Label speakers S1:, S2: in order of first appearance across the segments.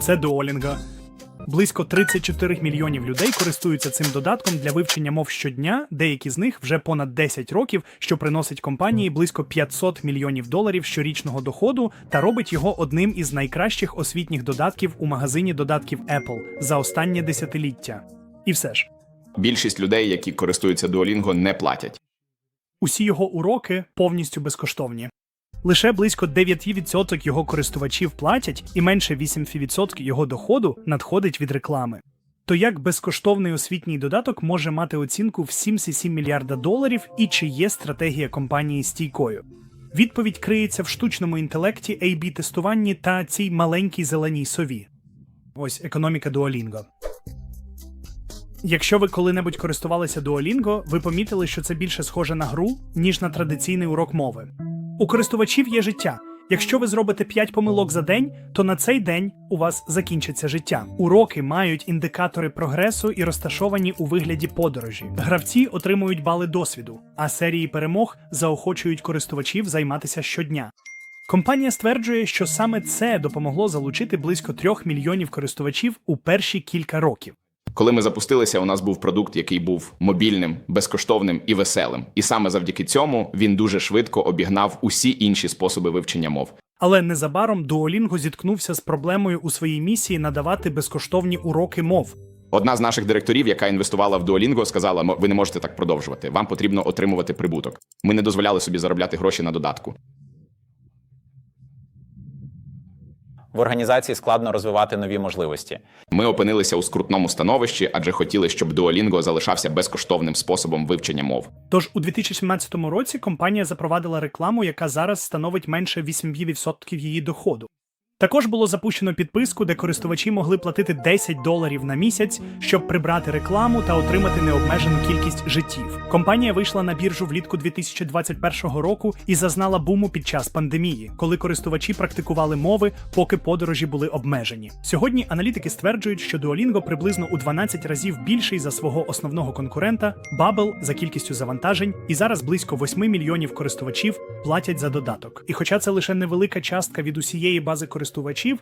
S1: Це Duolingo. Близько 34 мільйонів людей користуються цим додатком для вивчення мов щодня. Деякі з них вже понад 10 років, що приносить компанії близько 500 мільйонів доларів щорічного доходу та робить його одним із найкращих освітніх додатків у магазині додатків Apple за останнє десятиліття. І все ж,
S2: Більшість людей, які користуються Duolingo, не платять.
S1: усі його уроки повністю безкоштовні. Лише близько 9% його користувачів платять, і менше 8% його доходу надходить від реклами. То як безкоштовний освітній додаток може мати оцінку в 7,7 мільярда доларів і чи є стратегія компанії стійкою? Відповідь криється в штучному інтелекті, ab тестуванні та цій маленькій зеленій сові. Ось економіка Duolingo. Якщо ви коли-небудь користувалися Duolingo, ви помітили, що це більше схоже на гру, ніж на традиційний урок мови. У користувачів є життя. Якщо ви зробите 5 помилок за день, то на цей день у вас закінчиться життя. Уроки мають індикатори прогресу і розташовані у вигляді подорожі. Гравці отримують бали досвіду, а серії перемог заохочують користувачів займатися щодня. Компанія стверджує, що саме це допомогло залучити близько 3 мільйонів користувачів у перші кілька років.
S2: Коли ми запустилися, у нас був продукт, який був мобільним, безкоштовним і веселим. І саме завдяки цьому він дуже швидко обігнав усі інші способи вивчення мов.
S1: Але незабаром Duolingo зіткнувся з проблемою у своїй місії надавати безкоштовні уроки мов.
S2: Одна з наших директорів, яка інвестувала в Duolingo, сказала: ви не можете так продовжувати. Вам потрібно отримувати прибуток. Ми не дозволяли собі заробляти гроші на додатку.
S3: В організації складно розвивати нові можливості.
S2: Ми опинилися у скрутному становищі, адже хотіли, щоб Duolingo залишався безкоштовним способом вивчення мов.
S1: Тож у 2017 році компанія запровадила рекламу, яка зараз становить менше 8% її доходу. Також було запущено підписку, де користувачі могли платити 10 доларів на місяць, щоб прибрати рекламу та отримати необмежену кількість життів. Компанія вийшла на біржу влітку 2021 року і зазнала буму під час пандемії, коли користувачі практикували мови, поки подорожі були обмежені. Сьогодні аналітики стверджують, що Duolingo приблизно у 12 разів більший за свого основного конкурента Babbel за кількістю завантажень, і зараз близько 8 мільйонів користувачів платять за додаток. І хоча це лише невелика частка від усієї бази користувачів,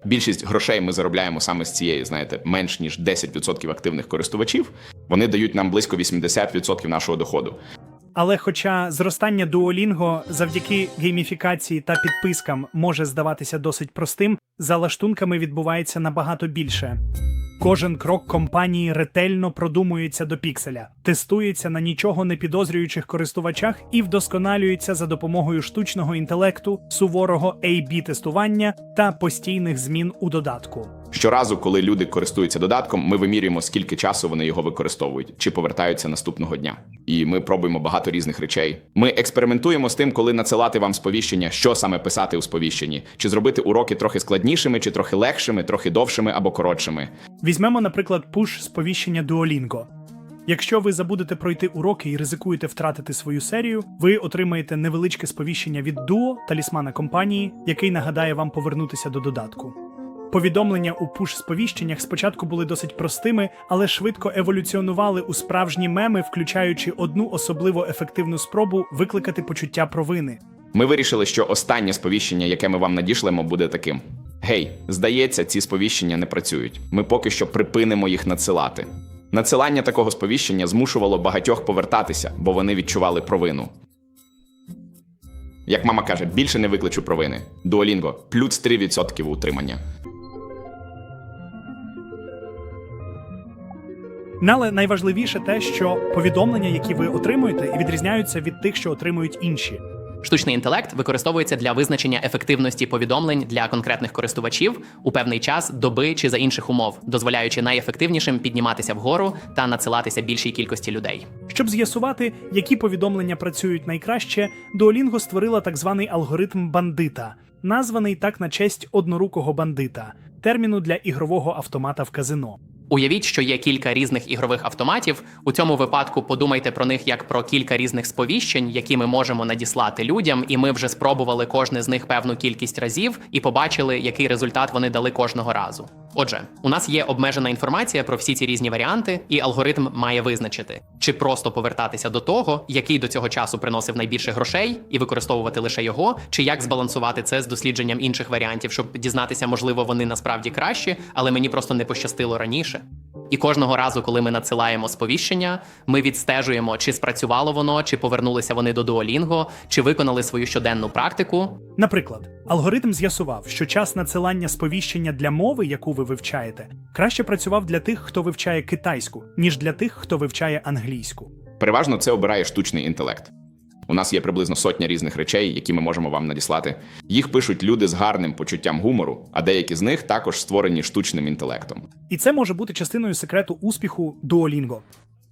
S2: Більшість грошей ми заробляємо саме з цієї, знаєте, менш ніж 10% активних користувачів. Вони дають нам близько 80% нашого доходу.
S1: Але хоча зростання Duolingo завдяки гейміфікації та підпискам може здаватися досить простим, за лаштунками відбувається набагато більше. Кожен крок компанії ретельно продумується до пікселя, тестується на нічого не підозрюючих користувачах і вдосконалюється за допомогою штучного інтелекту, суворого ab тестування та постійних змін у додатку.
S2: Щоразу, коли люди користуються додатком, ми вимірюємо, скільки часу вони його використовують, чи повертаються наступного дня. І ми пробуємо багато різних речей. Ми експериментуємо з тим, коли надсилати вам сповіщення, що саме писати у сповіщенні, чи зробити уроки трохи складнішими, чи трохи легшими, трохи довшими або коротшими.
S1: Візьмемо, наприклад, пуш сповіщення Duolingo. Якщо ви забудете пройти уроки і ризикуєте втратити свою серію, ви отримаєте невеличке сповіщення від Duo, талісмана компанії, який нагадає вам повернутися до додатку. Повідомлення у пуш-сповіщеннях спочатку були досить простими, але швидко еволюціонували у справжні меми, включаючи одну особливо ефективну спробу викликати почуття провини.
S2: Ми вирішили, що останнє сповіщення, яке ми вам надішлемо, буде таким: Гей, здається, ці сповіщення не працюють. Ми поки що припинимо їх надсилати. Надсилання такого сповіщення змушувало багатьох повертатися, бо вони відчували провину. Як мама каже, більше не викличу провини. Duolingo – плюс 3% утримання.
S1: Але найважливіше те, що повідомлення, які ви отримуєте, відрізняються від тих, що отримують інші.
S4: Штучний інтелект використовується для визначення ефективності повідомлень для конкретних користувачів у певний час доби чи за інших умов, дозволяючи найефективнішим підніматися вгору та надсилатися більшій кількості людей.
S1: Щоб з'ясувати, які повідомлення працюють найкраще, Duolingo створила так званий алгоритм бандита, названий так на честь однорукого бандита, терміну для ігрового автомата в казино.
S4: Уявіть, що є кілька різних ігрових автоматів. У цьому випадку подумайте про них як про кілька різних сповіщень, які ми можемо надіслати людям, і ми вже спробували кожне з них певну кількість разів і побачили, який результат вони дали кожного разу. Отже, у нас є обмежена інформація про всі ці різні варіанти, і алгоритм має визначити, чи просто повертатися до того, який до цього часу приносив найбільше грошей, і використовувати лише його, чи як збалансувати це з дослідженням інших варіантів, щоб дізнатися, можливо, вони насправді кращі, але мені просто не пощастило раніше. І кожного разу, коли ми надсилаємо сповіщення, ми відстежуємо, чи спрацювало воно, чи повернулися вони до Duolingo, чи виконали свою щоденну практику.
S1: Наприклад, алгоритм з'ясував, що час надсилання сповіщення для мови, яку ви вивчаєте, краще працював для тих, хто вивчає китайську, ніж для тих, хто вивчає англійську.
S2: Переважно це обирає штучний інтелект. У нас є приблизно сотня різних речей, які ми можемо вам надіслати. Їх пишуть люди з гарним почуттям гумору, а деякі з них також створені штучним інтелектом.
S1: І це може бути частиною секрету успіху Duolingo.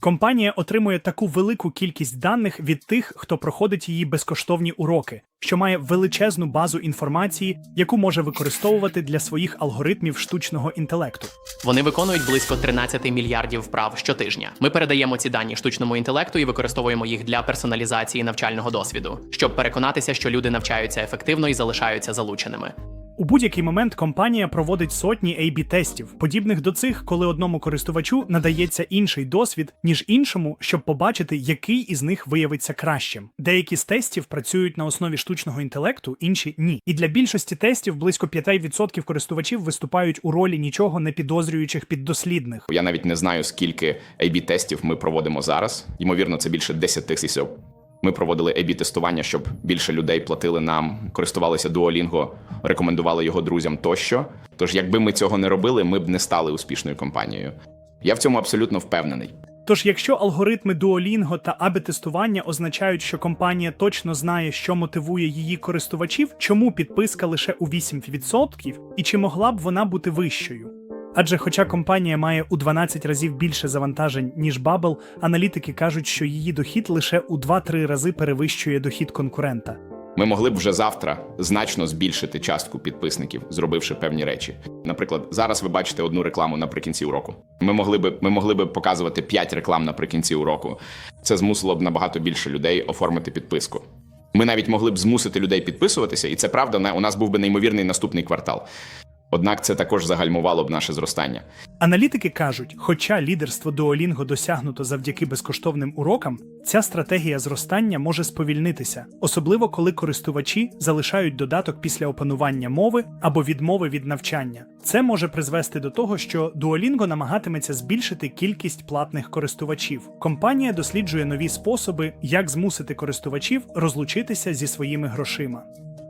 S1: Компанія отримує таку велику кількість даних від тих, хто проходить її безкоштовні уроки, що має величезну базу інформації, яку може використовувати для своїх алгоритмів штучного інтелекту.
S4: Вони виконують близько 13 мільярдів вправ щотижня. Ми передаємо ці дані штучному інтелекту і використовуємо їх для персоналізації навчального досвіду, щоб переконатися, що люди навчаються ефективно і залишаються залученими.
S1: У будь-який момент компанія проводить сотні a тестів, подібних до цих, коли одному користувачу надається інший досвід, ніж іншому, щоб побачити, який із них виявиться кращим. Деякі з тестів працюють на основі штучного інтелекту, інші ні. І для більшості тестів близько 5% користувачів виступають у ролі нічого не підозрюючих піддослідних.
S2: Я навіть не знаю, скільки ab тестів ми проводимо зараз. Ймовірно, це більше 10 тисяч. Ми проводили ab тестування, щоб більше людей платили нам, користувалися Duolingo, рекомендували його друзям тощо. Тож, якби ми цього не робили, ми б не стали успішною компанією. Я в цьому абсолютно впевнений.
S1: Тож, якщо алгоритми Duolingo та АБ-тестування означають, що компанія точно знає, що мотивує її користувачів, чому підписка лише у 8% і чи могла б вона бути вищою? Адже, хоча компанія має у 12 разів більше завантажень, ніж Bubble, аналітики кажуть, що її дохід лише у 2-3 рази перевищує дохід конкурента.
S2: Ми могли б вже завтра значно збільшити частку підписників, зробивши певні речі. Наприклад, зараз ви бачите одну рекламу наприкінці уроку. Ми могли би ми могли би показувати 5 реклам наприкінці уроку. Це змусило б набагато більше людей оформити підписку. Ми навіть могли б змусити людей підписуватися, і це правда. У нас був би неймовірний наступний квартал. Однак це також загальмувало б наше зростання.
S1: Аналітики кажуть, хоча лідерство Duolingo досягнуто завдяки безкоштовним урокам, ця стратегія зростання може сповільнитися, особливо коли користувачі залишають додаток після опанування мови або відмови від навчання. Це може призвести до того, що Duolingo намагатиметься збільшити кількість платних користувачів. Компанія досліджує нові способи, як змусити користувачів розлучитися зі своїми грошима.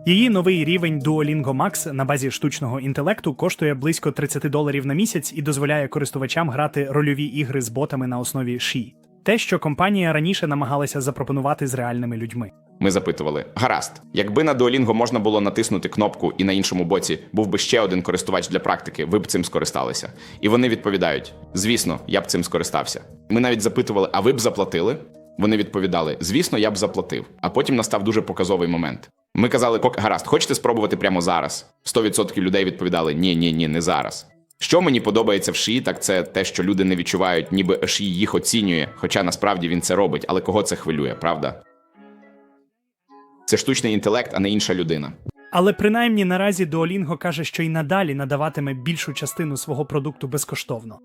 S1: Її новий рівень Duolingo Max на базі штучного інтелекту коштує близько 30 доларів на місяць і дозволяє користувачам грати рольові ігри з ботами на основі Ші. Те, що компанія раніше намагалася запропонувати з реальними людьми.
S2: Ми запитували: гаразд, якби на Duolingo можна було натиснути кнопку, і на іншому боці був би ще один користувач для практики, ви б цим скористалися. І вони відповідають: звісно, я б цим скористався. Ми навіть запитували, а ви б заплатили? Вони відповідали: звісно, я б заплатив. А потім настав дуже показовий момент. Ми казали, «Кок- гаразд, хочете спробувати прямо зараз? 100% людей відповідали: ні, ні, ні, не зараз. Що мені подобається в ШІ, так це те, що люди не відчувають, ніби ШІ їх оцінює, хоча насправді він це робить, але кого це хвилює, правда? Це штучний інтелект, а не інша людина.
S1: Але принаймні наразі Duolingo каже, що й надалі надаватиме більшу частину свого продукту безкоштовно.